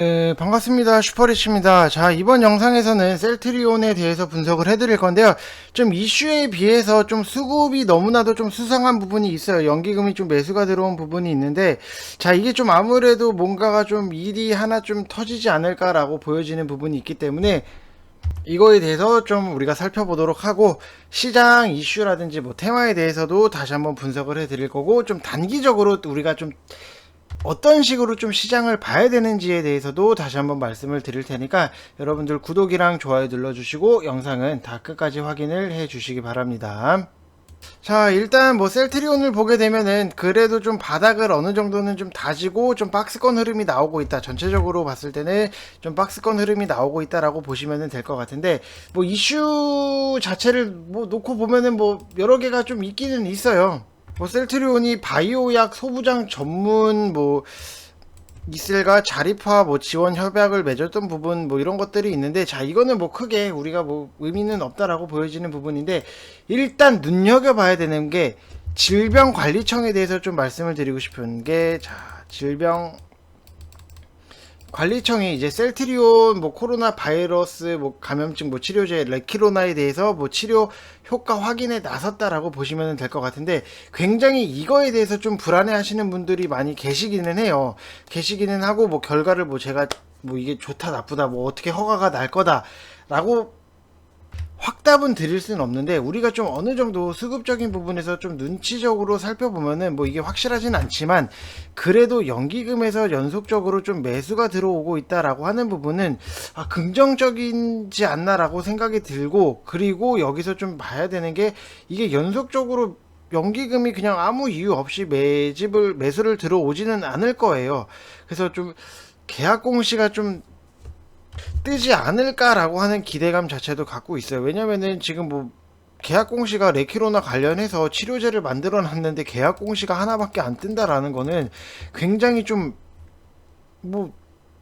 네, 반갑습니다. 슈퍼리치입니다. 자, 이번 영상에서는 셀트리온에 대해서 분석을 해드릴 건데요. 좀 이슈에 비해서 좀 수급이 너무나도 좀 수상한 부분이 있어요. 연기금이 좀 매수가 들어온 부분이 있는데, 자, 이게 좀 아무래도 뭔가가 좀 일이 하나 좀 터지지 않을까라고 보여지는 부분이 있기 때문에, 이거에 대해서 좀 우리가 살펴보도록 하고 시장 이슈라든지 뭐 테마에 대해서도 다시 한번 분석을 해 드릴 거고 좀 단기적으로 우리가 좀 어떤 식으로 좀 시장을 봐야 되는지에 대해서도 다시 한번 말씀을 드릴 테니까 여러분들 구독이랑 좋아요 눌러주시고 영상은 다 끝까지 확인을 해 주시기 바랍니다. 자, 일단 뭐 셀트리온을 보게 되면은 그래도 좀 바닥을 어느 정도는 좀 다지고 좀 박스권 흐름이 나오고 있다. 전체적으로 봤을 때는 좀 박스권 흐름이 나오고 있다라고 보시면 될 것 같은데 뭐 이슈 자체를 뭐 놓고 보면은 뭐 여러 개가 좀 있기는 있어요. 뭐 셀트리온이 바이오약 소부장 전문 뭐 이슬과 자립화 뭐 지원 협약을 맺었던 부분 뭐 이런 것들이 있는데 자 이거는 뭐 크게 우리가 뭐 의미는 없다라고 보여지는 부분인데 일단 눈여겨 봐야 되는 게 질병관리청에 대해서 좀 말씀을 드리고 싶은 게 자 질병 관리청이 이제 셀트리온 뭐 코로나 바이러스 뭐 감염증 뭐 치료제 레키로나에 대해서 뭐 치료 효과 확인에 나섰다라고 보시면 될 것 같은데 굉장히 이거에 대해서 좀 불안해 하시는 분들이 많이 계시기는 해요. 계시기는 하고 뭐 결과를 뭐 제가 뭐 이게 좋다 나쁘다 뭐 어떻게 허가가 날 거다라고 확답은 드릴 수는 없는데 우리가 좀 어느 정도 수급적인 부분에서 좀 눈치적으로 살펴보면은 뭐 이게 확실하진 않지만 그래도 연기금에서 연속적으로 좀 매수가 들어오고 있다라고 하는 부분은 아, 긍정적이지 않나라고 생각이 들고 그리고 여기서 좀 봐야 되는 게 이게 연속적으로 연기금이 그냥 아무 이유 없이 매집을 매수를 들어오지는 않을 거예요. 그래서 좀 계약 공시가 좀 뜨지 않을까라고 하는 기대감 자체도 갖고 있어요. 왜냐면은 지금 뭐 계약 공시가 레키로나 관련해서 치료제를 만들어 놨는데 계약 공시가 하나밖에 안 뜬다라는 거는 굉장히 좀 뭐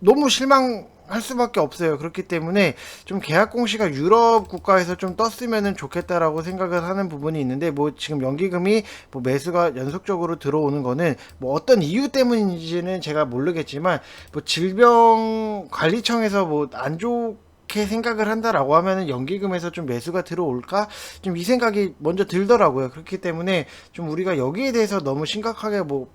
너무 실망 할 수밖에 없어요. 그렇기 때문에 좀 계약 공시가 유럽 국가에서 좀 떴으면은 좋겠다라고 생각을 하는 부분이 있는데 뭐 지금 연기금이 뭐 매수가 연속적으로 들어오는 거는 뭐 어떤 이유 때문인지는 제가 모르겠지만 뭐 질병 관리청에서 뭐 안 좋게 생각을 한다라고 하면은 연기금에서 좀 매수가 들어올까? 좀 이 생각이 먼저 들더라고요. 그렇기 때문에 좀 우리가 여기에 대해서 너무 심각하게 뭐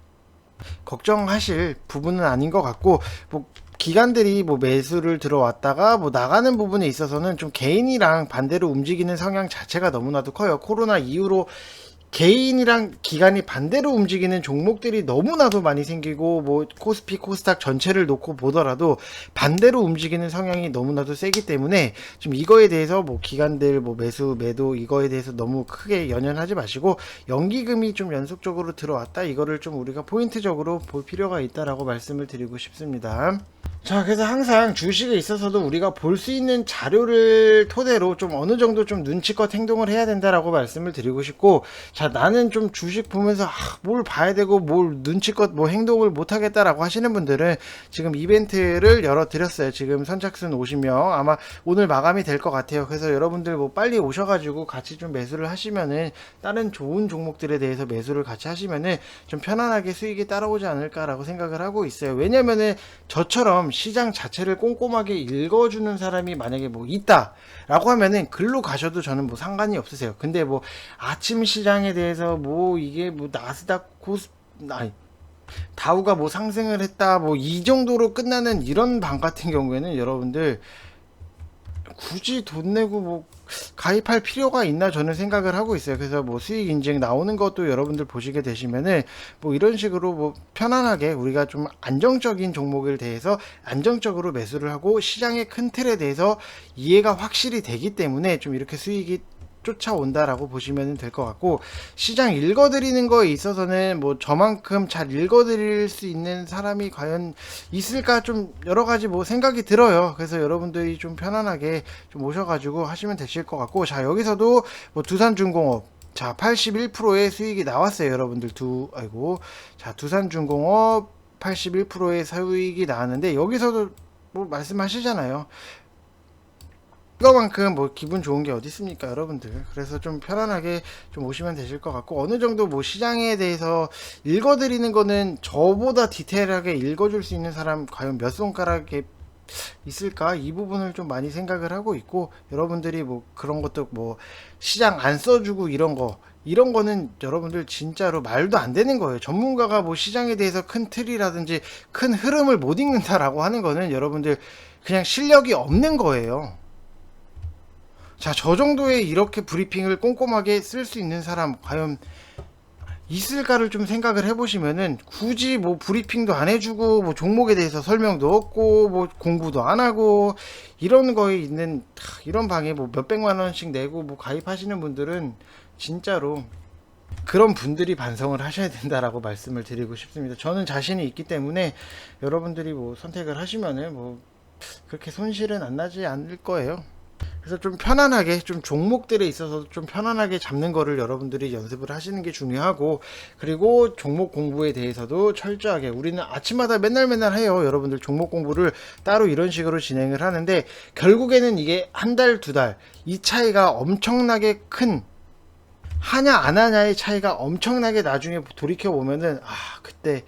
걱정하실 부분은 아닌 것 같고 뭐 기관들이 뭐 매수를 들어왔다가 뭐 나가는 부분에 있어서는 좀 개인이랑 반대로 움직이는 성향 자체가 너무나도 커요. 코로나 이후로 개인이랑 기관이 반대로 움직이는 종목들이 너무나도 많이 생기고 뭐 코스피 코스닥 전체를 놓고 보더라도 반대로 움직이는 성향이 너무나도 세기 때문에 좀 이거에 대해서 뭐 기관들 뭐 매수 매도 이거에 대해서 너무 크게 연연하지 마시고 연기금이 좀 연속적으로 들어왔다 이거를 좀 우리가 포인트적으로 볼 필요가 있다라고 말씀을 드리고 싶습니다. 자, 그래서 항상 주식에 있어서도 우리가 볼 수 있는 자료를 토대로 좀 어느 정도 좀 눈치껏 행동을 해야 된다라고 말씀을 드리고 싶고, 자, 나는 좀 주식 보면서 아, 뭘 봐야 되고 뭘 눈치껏 뭐 행동을 못 하겠다라고 하시는 분들은 지금 이벤트를 열어 드렸어요. 지금 선착순 50명 아마 오늘 마감이 될 것 같아요. 그래서 여러분들 뭐 빨리 오셔가지고 같이 좀 매수를 하시면은 다른 좋은 종목들에 대해서 매수를 같이 하시면은 좀 편안하게 수익이 따라오지 않을까라고 생각을 하고 있어요. 왜냐면은 저처럼 시장 자체를 꼼꼼하게 읽어주는 사람이 만약에 뭐 있다라고 하면은 글로 가셔도 저는 뭐 상관이 없으세요. 근데 뭐 아침 시장에 대해서 뭐 이게 뭐 나스닥 코스 아니 다우가 뭐 상승을 했다 뭐 이 정도로 끝나는 이런 방 같은 경우에는 여러분들 굳이 돈 내고 뭐 가입할 필요가 있나 저는 생각을 하고 있어요. 그래서 뭐 수익 인증 나오는 것도 여러분들 보시게 되시면은 뭐 이런 식으로 뭐 편안하게 우리가 좀 안정적인 종목에 대해서 안정적으로 매수를 하고 시장의 큰 틀에 대해서 이해가 확실히 되기 때문에 좀 이렇게 수익이 쫓아온다라고 보시면 될 것 같고 시장 읽어드리는 거에 있어서는 뭐 저만큼 잘 읽어드릴 수 있는 사람이 과연 있을까 좀 여러 가지 뭐 생각이 들어요. 그래서 여러분들이 좀 편안하게 좀 오셔가지고 하시면 되실 것 같고 자 여기서도 뭐 두산중공업. 자 81%의 수익이 나왔어요 여러분들 두 아이고. 자 두산중공업 81%의 수익이 나왔는데 여기서도 뭐 말씀하시잖아요 이거만큼 뭐 기분 좋은 게 어디 있습니까 여러분들 그래서 좀 편안하게 좀 오시면 되실 것 같고 어느 정도 뭐 시장에 대해서 읽어드리는 거는 저보다 디테일하게 읽어줄 수 있는 사람 과연 몇 손가락에 있을까 이 부분을 좀 많이 생각을 하고 있고 여러분들이 뭐 그런 것도 뭐 시장 안 써주고 이런 거 이런 거는 여러분들 진짜로 말도 안 되는 거예요. 전문가가 뭐 시장에 대해서 큰 틀이라든지 큰 흐름을 못 읽는다라고 하는 거는 여러분들 그냥 실력이 없는 거예요. 자, 저 정도의 이렇게 브리핑을 꼼꼼하게 쓸 수 있는 사람 과연 있을까를 좀 생각을 해보시면은 굳이 뭐 브리핑도 안 해주고 뭐 종목에 대해서 설명도 없고 뭐 공부도 안 하고 이런 거에 있는 하, 이런 방에 뭐 몇백만 원씩 내고 뭐 가입하시는 분들은 진짜로 그런 분들이 반성을 하셔야 된다라고 말씀을 드리고 싶습니다. 저는 자신이 있기 때문에 여러분들이 뭐 선택을 하시면은 뭐 그렇게 손실은 안 나지 않을 거예요. 그래서 좀 편안하게 좀 종목들에 있어서 좀 편안하게 잡는 거를 여러분들이 연습을 하시는 게 중요하고 그리고 종목 공부에 대해서도 철저하게 우리는 아침마다 맨날 맨날 해요. 여러분들 종목 공부를 따로 이런 식으로 진행을 하는데 결국에는 이게 한 달 두 달 이 차이가 엄청나게 큰 하냐 안 하냐의 차이가 엄청나게 나중에 돌이켜 보면은 아 그때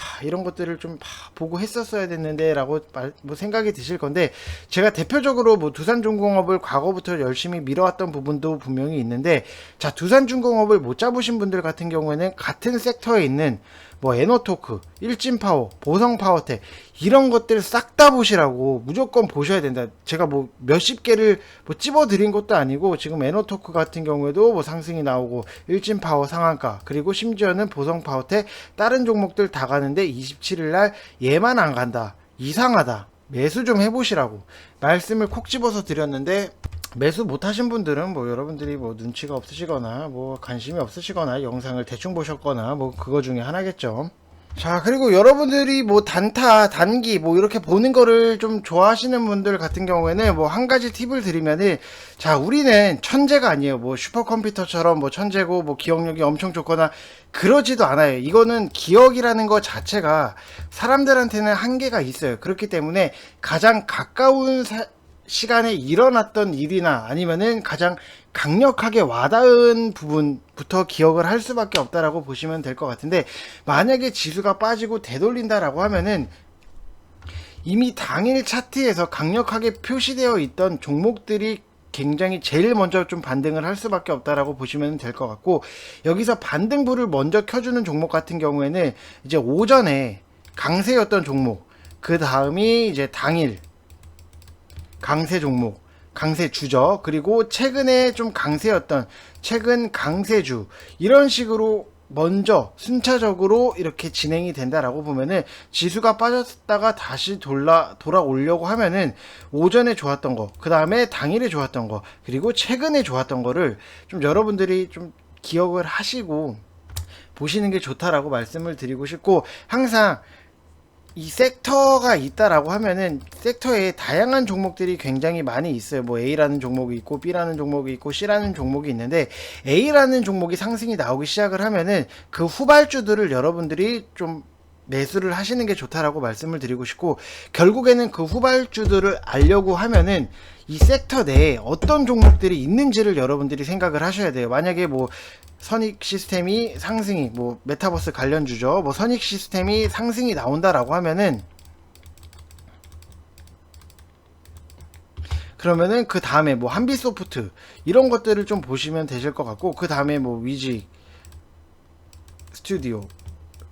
하, 이런 것들을 좀 봐- 보고 했었어야 됐는데라고 말- 뭐 생각이 드실 건데 제가 대표적으로 뭐 두산중공업을 과거부터 열심히 밀어왔던 부분도 분명히 있는데 자 두산중공업을 못 잡으신 분들 같은 경우에는 같은 섹터에 있는 뭐 에너토크, 일진파워, 보성파워텍 이런 것들 싹 다 보시라고 무조건 보셔야 된다. 제가 뭐 몇십 개를 뭐 찝어드린 것도 아니고 지금 에너토크 같은 경우에도 뭐 상승이 나오고 일진파워 상한가 그리고 심지어는 보성파워텍 다른 종목들 다 가는데 27일 날 얘만 안 간다. 이상하다. 매수 좀 해보시라고 말씀을 콕 집어서 드렸는데 매수 못하신 분들은 뭐 여러분들이 뭐 눈치가 없으시거나 뭐 관심이 없으시거나 영상을 대충 보셨거나 뭐 그거 중에 하나겠죠. 자 그리고 여러분들이 뭐 단타 단기 뭐 이렇게 보는 거를 좀 좋아하시는 분들 같은 경우에는 뭐 한 가지 팁을 드리면은 자 우리는 천재가 아니에요. 뭐 슈퍼컴퓨터처럼 뭐 천재고 뭐 기억력이 엄청 좋거나 그러지도 않아요. 이거는 기억이라는 것 자체가 사람들한테는 한계가 있어요. 그렇기 때문에 가장 가까운 사- 시간에 일어났던 일이나 아니면은 가장 강력하게 와닿은 부분부터 기억을 할 수밖에 없다라고 보시면 될 것 같은데 만약에 지수가 빠지고 되돌린다라고 하면은 이미 당일 차트에서 강력하게 표시되어 있던 종목들이 굉장히 제일 먼저 좀 반등을 할 수밖에 없다라고 보시면 될 것 같고 여기서 반등불을 먼저 켜주는 종목 같은 경우에는 이제 오전에 강세였던 종목 그 다음이 이제 당일 강세 종목, 강세 주죠. 그리고 최근에 좀 강세였던 최근 강세주 이런 식으로 먼저 순차적으로 이렇게 진행이 된다라고 보면은 지수가 빠졌다가 다시 돌아 돌아오려고 하면은 오전에 좋았던 거, 그 다음에 당일에 좋았던 거, 그리고 최근에 좋았던 거를 좀 여러분들이 좀 기억을 하시고 보시는 게 좋다라고 말씀을 드리고 싶고 항상 이 섹터가 있다라고 하면은 섹터에 다양한 종목들이 굉장히 많이 있어요. 뭐 A라는 종목이 있고 B라는 종목이 있고 C라는 종목이 있는데 A라는 종목이 상승이 나오기 시작을 하면은 그 후발주들을 여러분들이 좀 매수를 하시는 게 좋다라고 말씀을 드리고 싶고 결국에는 그 후발주들을 알려고 하면은 이 섹터 내에 어떤 종목들이 있는지를 여러분들이 생각을 하셔야 돼요. 만약에 뭐 선익 시스템이 상승이 뭐 메타버스 관련주죠. 뭐 선익 시스템이 상승이 나온다라고 하면은 그러면은 그 다음에 뭐 한비소프트 이런 것들을 좀 보시면 되실 것 같고 그 다음에 뭐 위지 스튜디오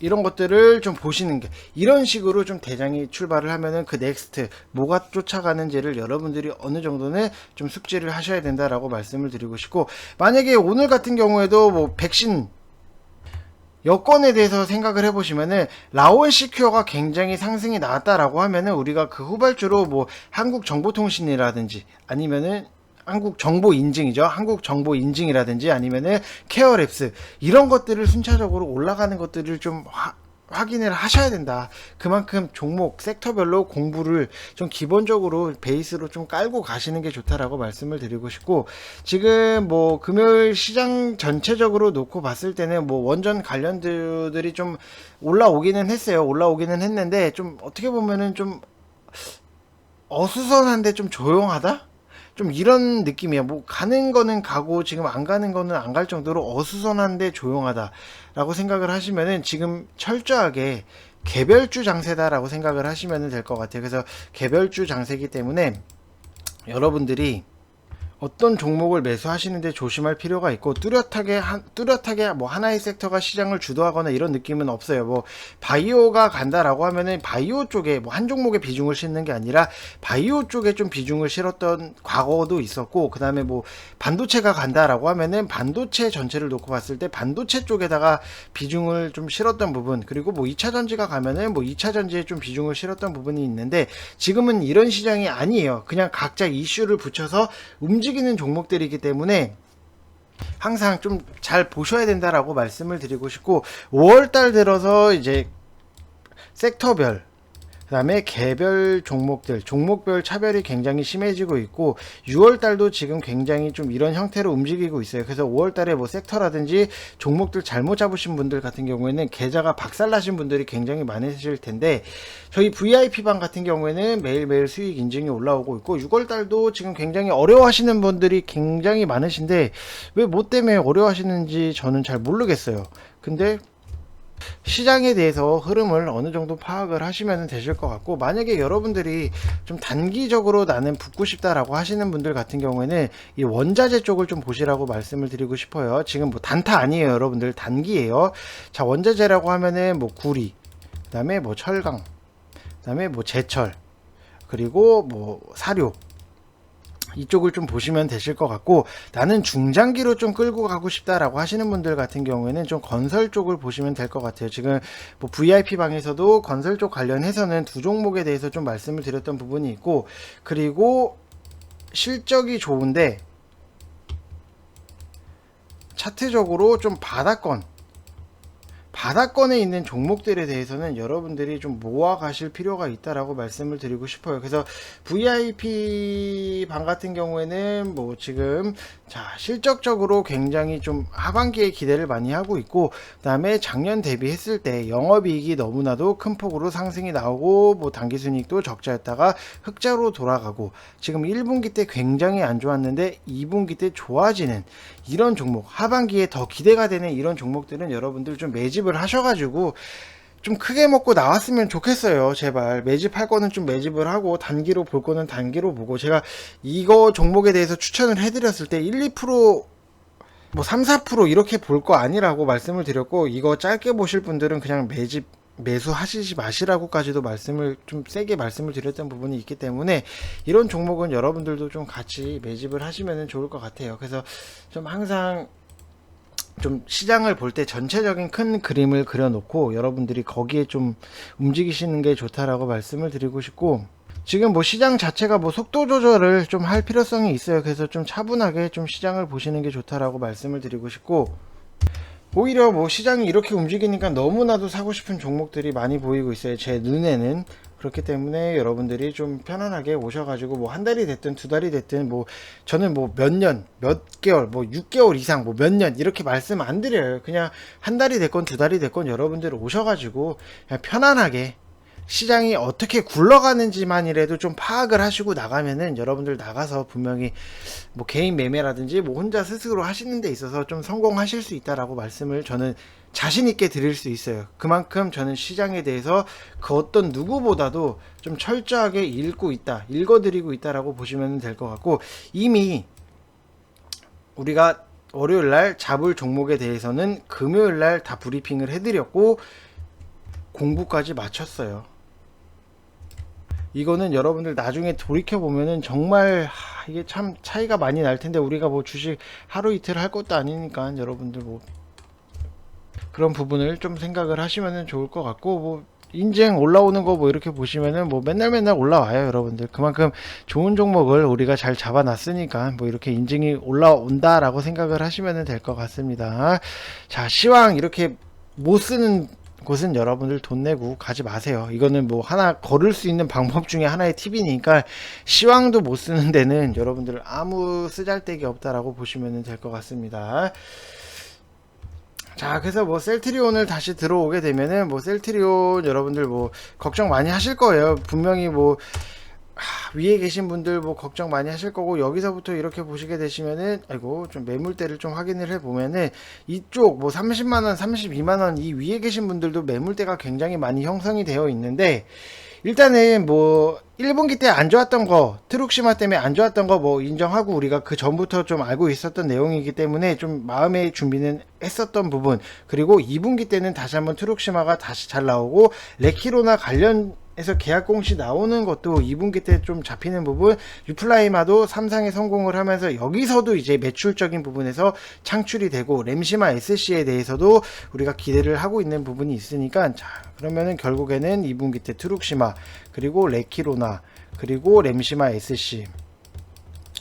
이런 것들을 좀 보시는 게 이런 식으로 좀 대장이 출발을 하면은 그 넥스트 뭐가 쫓아가는지를 여러분들이 어느 정도는 좀 숙지를 하셔야 된다라고 말씀을 드리고 싶고 만약에 오늘 같은 경우에도 뭐 백신 여건에 대해서 생각을 해보시면은 라온 시큐어가 굉장히 상승이 나왔다라고 하면은 우리가 그 후발주로 뭐 한국 정보통신이라든지 아니면은 한국 정보 인증이죠. 한국 정보 인증이라든지 아니면은 케어랩스 이런 것들을 순차적으로 올라가는 것들을 좀 화- 확인을 하셔야 된다. 그만큼 종목 섹터별로 공부를 좀 기본적으로 베이스로 좀 깔고 가시는 게 좋다라고 말씀을 드리고 싶고 지금 뭐 금요일 시장 전체적으로 놓고 봤을 때는 뭐 원전 관련주들이 좀 올라오기는 했어요. 올라오기는 했는데 좀 어떻게 보면은 좀 어수선한데 좀 조용하다? 좀 이런 느낌이야. 뭐 가는 거는 가고 지금 안 가는 거는 안 갈 정도로 어수선한데 조용하다라고 생각을 하시면은 지금 철저하게 개별주 장세다라고 생각을 하시면 될 것 같아요. 그래서 개별주 장세기 때문에 여러분들이 어떤 종목을 매수하시는데 조심할 필요가 있고 뚜렷하게 한, 뚜렷하게 뭐 하나의 섹터가 시장을 주도하거나 이런 느낌은 없어요. 뭐 바이오가 간다라고 하면은 바이오 쪽에 뭐 한 종목에 비중을 싣는 게 아니라 바이오 쪽에 좀 비중을 실었던 과거도 있었고 그다음에 뭐 반도체가 간다라고 하면은 반도체 전체를 놓고 봤을 때 반도체 쪽에다가 비중을 좀 실었던 부분 그리고 뭐 2차 전지가 가면은 뭐 2차 전지에 좀 비중을 실었던 부분이 있는데 지금은 이런 시장이 아니에요. 그냥 각자 이슈를 붙여서 움직 이는 종목들이기 때문에 항상 좀 잘 보셔야 된다라고 말씀을 드리고 싶고 5월달 들어서 이제 섹터별 그 다음에 개별 종목들 종목별 차별이 굉장히 심해지고 있고 6월 달도 지금 굉장히 좀 이런 형태로 움직이고 있어요. 그래서 5월 달에 뭐 섹터라든지 종목들 잘못 잡으신 분들 같은 경우에는 계좌가 박살나신 분들이 굉장히 많으실 텐데 저희 VIP 방 같은 경우에는 매일매일 수익 인증이 올라오고 있고 6월 달도 지금 굉장히 어려워하시는 분들이 굉장히 많으신데 왜 뭐 때문에 어려워하시는지 저는 잘 모르겠어요. 근데 시장에 대해서 흐름을 어느 정도 파악을 하시면 되실 것 같고 만약에 여러분들이 좀 단기적으로 나는 붙고 싶다라고 하시는 분들 같은 경우에는 이 원자재 쪽을 좀 보시라고 말씀을 드리고 싶어요. 지금 뭐 단타 아니에요, 여러분들 단기예요. 자 원자재라고 하면은 뭐 구리, 그 다음에 뭐 철강, 그 다음에 뭐 제철, 그리고 뭐 사료. 이쪽을 좀 보시면 되실 것 같고 나는 중장기로 좀 끌고 가고 싶다라고 하시는 분들 같은 경우에는 좀 건설 쪽을 보시면 될 것 같아요. 지금 뭐 VIP 방에서도 건설 쪽 관련해서는 두 종목에 대해서 좀 말씀을 드렸던 부분이 있고 그리고 실적이 좋은데 차트적으로 좀 바닥권 바닥권에 있는 종목들에 대해서는 여러분들이 좀 모아 가실 필요가 있다라고 말씀을 드리고 싶어요. 그래서 VIP 방 같은 경우에는 뭐 지금 자 실적적으로 굉장히 좀 하반기에 기대를 많이 하고 있고 그다음에 작년 대비했을 때 영업이익이 너무나도 큰 폭으로 상승이 나오고 뭐 당기순이익도 적자였다가 흑자로 돌아가고 지금 1분기 때 굉장히 안 좋았는데 2분기 때 좋아지는 이런 종목 하반기에 더 기대가 되는 이런 종목들은 여러분들 좀 매집 을 하셔가지고 좀 크게 먹고 나왔으면 좋겠어요. 제발 매집할 거는 좀 매집을 하고 단기로 볼 거는 단기로 보고 제가 이거 종목에 대해서 추천을 해드렸을 때 1, 2%뭐 3, 4% 이렇게 볼 거 아니라고 말씀을 드렸고 이거 짧게 보실 분들은 그냥 매집 매수하시지 마시라고까지도 말씀을 좀 세게 말씀을 드렸던 부분이 있기 때문에 이런 종목은 여러분들도 좀 같이 매집을 하시면 좋을 것 같아요. 그래서 좀 항상 좀 시장을 볼 때 전체적인 큰 그림을 그려놓고 여러분들이 거기에 좀 움직이시는 게 좋다라고 말씀을 드리고 싶고 지금 뭐 시장 자체가 뭐 속도 조절을 좀 할 필요성이 있어요. 그래서 좀 차분하게 좀 시장을 보시는 게 좋다라고 말씀을 드리고 싶고 오히려 뭐 시장이 이렇게 움직이니까 너무나도 사고 싶은 종목들이 많이 보이고 있어요. 제 눈에는. 그렇기 때문에 여러분들이 좀 편안하게 오셔가지고 뭐 한 달이 됐든 두 달이 됐든 뭐 저는 뭐 몇 년, 몇 개월, 뭐 6개월 이상, 뭐 몇 년 이렇게 말씀 안 드려요. 그냥 한 달이 됐건 두 달이 됐건 여러분들 오셔가지고 그냥 편안하게 시장이 어떻게 굴러가는지만이라도 좀 파악을 하시고 나가면은 여러분들 나가서 분명히 뭐 개인 매매라든지 뭐 혼자 스스로 하시는 데 있어서 좀 성공하실 수 있다라고 말씀을 저는 자신 있게 드릴 수 있어요. 그만큼 저는 시장에 대해서 그 어떤 누구보다도 좀 철저하게 읽고 있다, 읽어드리고 있다라고 보시면 될 것 같고 이미 우리가 월요일 날 잡을 종목에 대해서는 금요일 날 다 브리핑을 해드렸고 공부까지 마쳤어요. 이거는 여러분들 나중에 돌이켜 보면은 정말 하, 이게 참 차이가 많이 날 텐데 우리가 뭐 주식 하루 이틀 할 것도 아니니까 여러분들 뭐 그런 부분을 좀 생각을 하시면은 좋을 것 같고 뭐 인증 올라오는 거 뭐 이렇게 보시면은 뭐 맨날 맨날 올라와요 여러분들. 그만큼 좋은 종목을 우리가 잘 잡아놨으니까 뭐 이렇게 인증이 올라온다라고 생각을 하시면 될 것 같습니다. 자 시황 이렇게 못 쓰는 곳은 여러분들 돈 내고 가지 마세요. 이거는 뭐 하나 걸을 수 있는 방법 중에 하나의 팁이니까 시황도 못 쓰는 데는 여러분들 아무 쓰잘데기 없다라고 보시면 될 것 같습니다. 자, 그래서 뭐 셀트리온을 다시 들어오게 되면은 뭐 셀트리온 여러분들 뭐 걱정 많이 하실 거예요. 분명히 뭐 하, 위에 계신 분들 뭐 걱정 많이 하실 거고 여기서부터 이렇게 보시게 되시면은 아이고 좀 매물대를 좀 확인을 해 보면은 이쪽 뭐 30만 원, 32만 원 이 위에 계신 분들도 매물대가 굉장히 많이 형성이 되어 있는데 일단은 뭐 1분기 때 안 좋았던 거 트룩시마 때문에 안 좋았던 거 뭐 인정하고 우리가 그 전부터 좀 알고 있었던 내용이기 때문에 좀 마음의 준비는 했었던 부분. 그리고 2분기 때는 다시 한번 트룩시마가 다시 잘 나오고 레키로나 관련 해서 계약 공시 나오는 것도 2분기 때 좀 잡히는 부분. 유플라이마도 삼상에 성공을 하면서 여기서도 이제 매출적인 부분에서 창출이 되고 램시마 SC에 대해서도 우리가 기대를 하고 있는 부분이 있으니까 자 그러면은 결국에는 2분기 때 트룩시마 그리고 레키로나 그리고 램시마 SC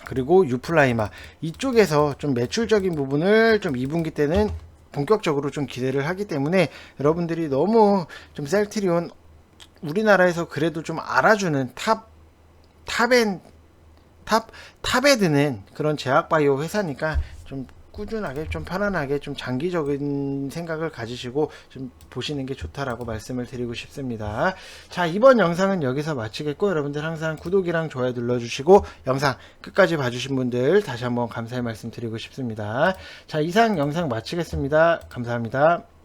그리고 유플라이마. 이쪽에서 좀 매출적인 부분을 좀 2분기 때는 본격적으로 좀 기대를 하기 때문에 여러분들이 너무 좀 셀트리온 우리나라에서 그래도 좀 알아주는 탑 탑엔 탑 탑에 드는 그런 제약바이오 회사니까 좀 꾸준하게 좀 편안하게 좀 장기적인 생각을 가지시고 좀 보시는 게 좋다라고 말씀을 드리고 싶습니다. 자 이번 영상은 여기서 마치겠고 여러분들 항상 구독이랑 좋아요 눌러주시고 영상 끝까지 봐주신 분들 다시 한번 감사의 말씀 드리고 싶습니다. 자 이상 영상 마치겠습니다. 감사합니다.